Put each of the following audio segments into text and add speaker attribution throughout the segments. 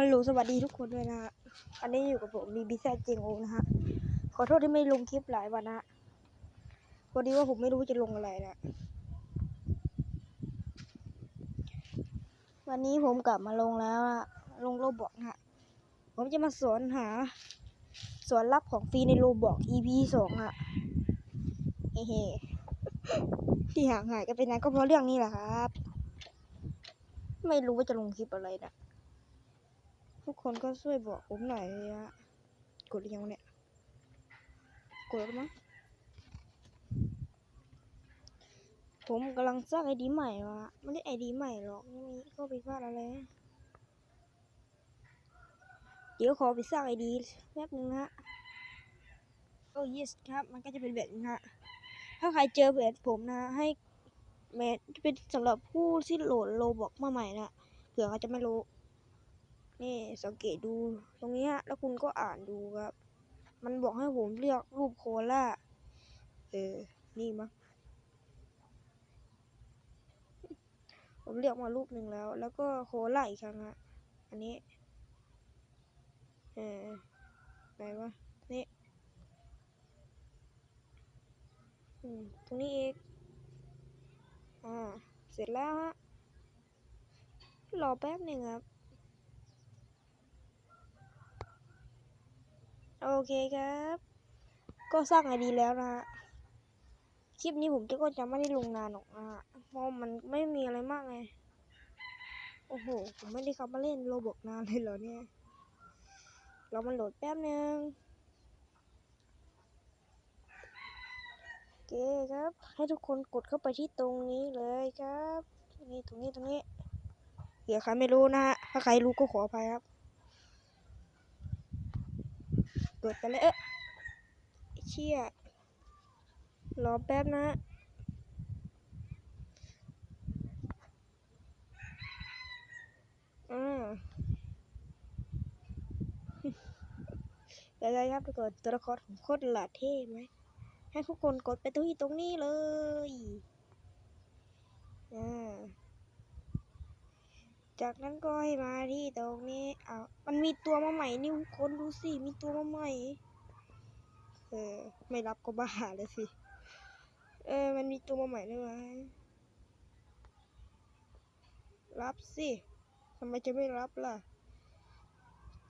Speaker 1: ฮัลโหลสวัสดีทุกคนด้วยนะฮะ อันนี้อยู่กับผมบีบีแซดเจงโอนะฮะ ขอโทษที่ไม่ลงคลิปหลายวันนะฮะพอดีว่าผมไม่รู้จะลงอะไรนะ วันนี้ผมกลับมาลงแล้วนะลงโรบอกนะฮะ ผมจะมาสอนหาสอนลับของฟรีในโรบอก EP สองอะเฮ้เฮ้ที่ห่างหายกันไปนานก็เพราะเรื่องนี้แหละครับ ไม่รู้ว่าจะลงคลิปอะไรนะ ทุกคนก็ช่วยบอกผมหน่อยฮะกดยังเนี่ย กดมั้งผมกำลังสร้างไอดีใหม่วะไม่ได้ไอดีใหม่หรอกไม่มีก็ไปพลาดอะไร เดี๋ยวขอไปสร้างไอดีแป๊บนึงฮะโอ้ yes ครับ มันก็จะเป็นแบบนี้ฮะ ถ้าใครเจอเพจผมนะ ให้แมสจะเป็นสำหรับผู้ที่โหลดโลบอกมาใหม่นะเผื่อเขาจะไม่รู้ นี่สังเกตดูตรงนี้แล้วคุณก็อ่านดูครับ มันบอกให้ผมเลือกรูปโคล่าเออ นี่มั้งผมเลือกมารูปหนึ่งแล้ว แล้วก็โคล่าอีกครั้งฮะอันนี้ เออไหนวะนี่ตรงนี้อีก อ่า เสร็จแล้วฮะ รอแป๊บหนึ่งครับ โอเคครับ ก็สร้างไอดีแล้วนะฮะ คลิปนี้ผมจะก็จะไม่ได้ลงนานหรอกนะฮะ เพราะมันไม่มีอะไรมากไง โอ้โห ผมไม่ได้เข้ามาเล่นโรบอกนานเลยเหรอเนี่ย เรามันโหลดแป๊บนึงโอเคครับ ให้ทุกคนกดเข้าไปที่ตรงนี้เลยครับ นี่ตรงนี้ตรงนี้เดี๋ยวใครไม่รู้นะฮะ ถ้าใครรู้ก็ขออภัยครับ กดไปเลยเออเชี่ยรอแป๊บนะอืมเดี๋ยวครับทุกคนตัวละครผมโคตรหล่อเท่ไหมให้ทุกคนกดไปตรงที่ตรงนี้เลยอ่า จากนั้นก็ให้มาที่ตรงนี้อ้าวมันมีตัวมาใหม่นี่คนดูสิ มีตัวมาใหม่ เออ ไม่รับก็บ้าเลยสิ เออ มันมีตัวมาใหม่ด้วยวะรับสิทำไมจะไม่รับล่ะ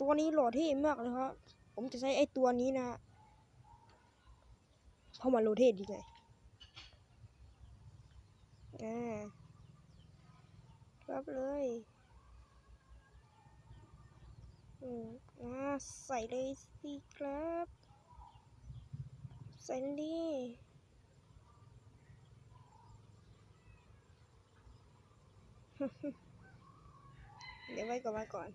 Speaker 1: ตัวนี้โหลดเท่มากเลยครับ ผมจะใช้ไอ้ตัวนี้นะเพราะมันโหลดเท่ดีไงอ่ารับเลย อืมอ่าใส่เลยสิครับ ใส่เลยดิเดี๋ยวไว้ก่อนไว้ก่อน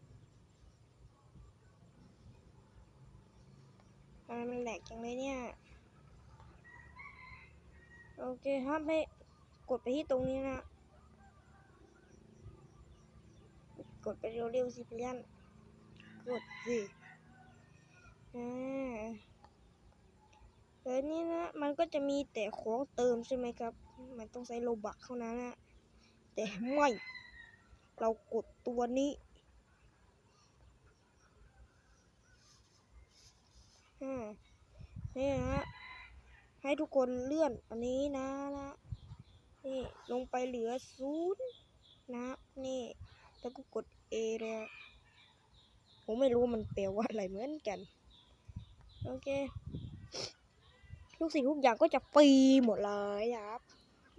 Speaker 1: ทำไมมันแหลกจังเลยเนี่ย โอเคครับให้กดไปที่ตรงนี้นะ กดไปเร็วๆสิเพื่อน กดสิอ่าแล้วนี่นะ มันก็จะมีแต่ของเติมใช่ไหมครับ มันต้องใช้โลบักเท่านั้นนะ แต่ไม่ เรากดตัวนี้นี่นะ ให้ทุกคนเลื่อนอันนี้นะนะ นี่ลงไปเหลือศูนย์นะ นี่ แล้วก็กด A เลยอะ ผมไม่รู้ว่ามันแปลว่าอะไรเหมือนกัน โอเคทุกสิ่งทุกอย่างก็จะฟรีหมดเลยครับ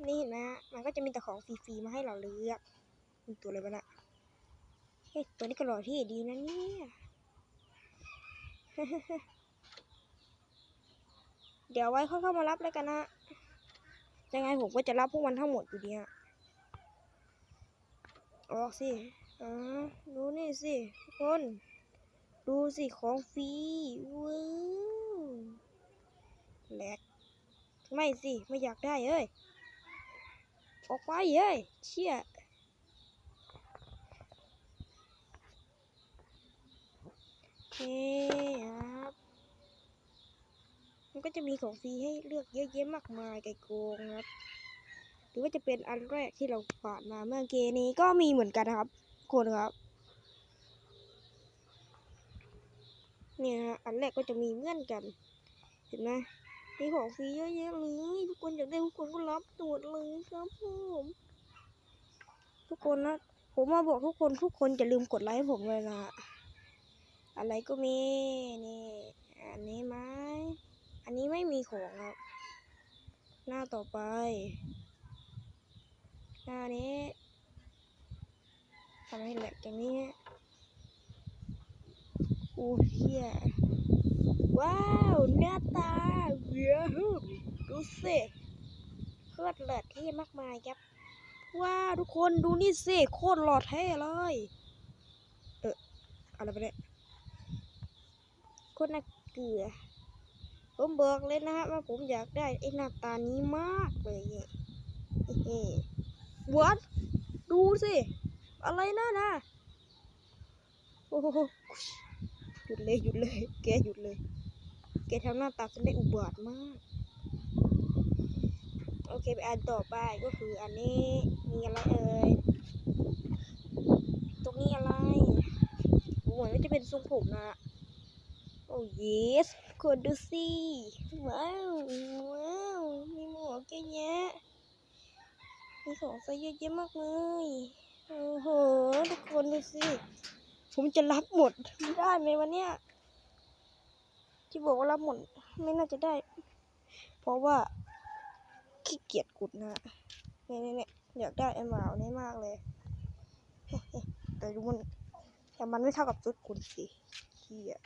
Speaker 1: นี่นะ มันก็จะมีแต่ของฟรีๆมาให้เราเลือกมีตัวอะไรบ้างนะเฮ้ยตัวนี้ก็หล่อที่ดีนะเนี่ยเดี๋ยวไว้เขาเข้ามารับแล้วกันนะ ยังไงผมก็จะรับพวกมันทั้งหมดอยู่ดีฮะออกสิ อ๋อ ดูนี่สิทุกคน ดูสิของฟรีว้าวแหลกไม่สิ ไม่อยากได้เอ้ย ออกไปเอ้ย เชี่ยเฮ้ครับมันก็จะมีของฟรีให้เลือกเยอะแยะมากมายไก่โกงครับหรือว่าจะเป็นอันแรกที่เราผ่านมาเมื่อกี้นี้ก็มีเหมือนกันนะครับคนครับ เนี่ยฮะอันแรกก็จะมีเหมือนกัน เห็นไหมมีของฟรีเยอะแยะเลยทุกคนอยากได้ทุกคนก็รับหมดเลยครับผมทุกคนนะผมมาบอกทุกคนทุกคนจะลืมกดไลค์ให้ผมเลยนะอะไรก็มีนี่อันนี้ไหมอันนี้ไม่มีของครับหน้าต่อไป หน้านี้ทำให้แหลกอย่างนี้ อ้เฮียว้าวหน้าตาเวียฮึดูสิโคตรเลิศเท่มากมายครับ ว้าวทุกคนดูนี่สิโคตรหล่อเท่เลย เอออะไรไปเนี่ยโคตรน่าเกลือ ผมบอกเลยนะฮะว่าผมอยากได้ไอ้หน้าตานี้มากเลยเนี่ยเฮ้วัดดูสิ อะไรนะนะโอ้โห หยุดเลยหยุดเลย แกหยุดเลย แกทำหน้าตาฉันได้อุบาทมาก โอเคไปอันต่อไปก็คืออันนี้มีอะไรเอ่ย ตรงนี้อะไรโอ้ยไม่จะเป็นทรงผมนะ โอ้ยสคนดูสิว้าวว้าวมีหมวกเยอะแยะมีของใส่เยอะแยะมากเลย โอ้โห ทุกคนดูสิ ผมจะรับหมดได้ไหมวันเนี้ยที่บอกว่ารับหมดไม่น่าจะได้ เพราะว่าขี้เกียจกดนะเนี่ยเนี่ยอยากได้ไอ้หมาเนี่ยมากเลยแต่ดูมันแต่มันไม่เท่ากับชุดคุณสิเฮีย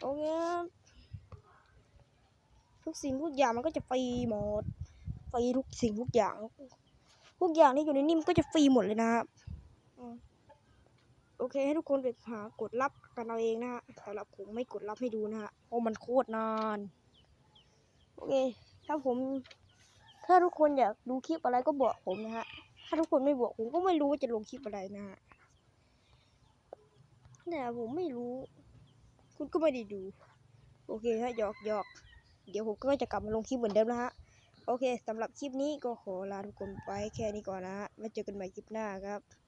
Speaker 1: โอเคทุกสิ่งทุกอย่างมันก็จะฟรีหมดฟรีทุกสิ่งทุกอย่าง ทุกอย่างที่อยู่ในนี่มันก็จะฟรีหมดเลยนะครับ โอเค ให้ทุกคนไปหากดรับกันเอาเองนะฮะสำหรับผมไม่กดรับให้ดูนะฮะเพราะมันโคตรนานโอเค ถ้าผม ถ้าทุกคนอยากดูคลิปอะไรก็บอกผมนะฮะถ้าทุกคนไม่บอกผมก็ไม่รู้ว่าจะลงคลิปอะไรนะฮะแต่ผมไม่รู้ คุณก็ไม่ได้ดู โอเคฮะหยอกหยอกเดี๋ยวผมก็จะกลับมาลงคลิปเหมือนเดิมนะฮะโอเคสำหรับคลิปนี้ก็ขอลาทุกคนไปแค่นี้ก่อนนะฮะไว้เจอกันใหม่คลิปหน้าครับ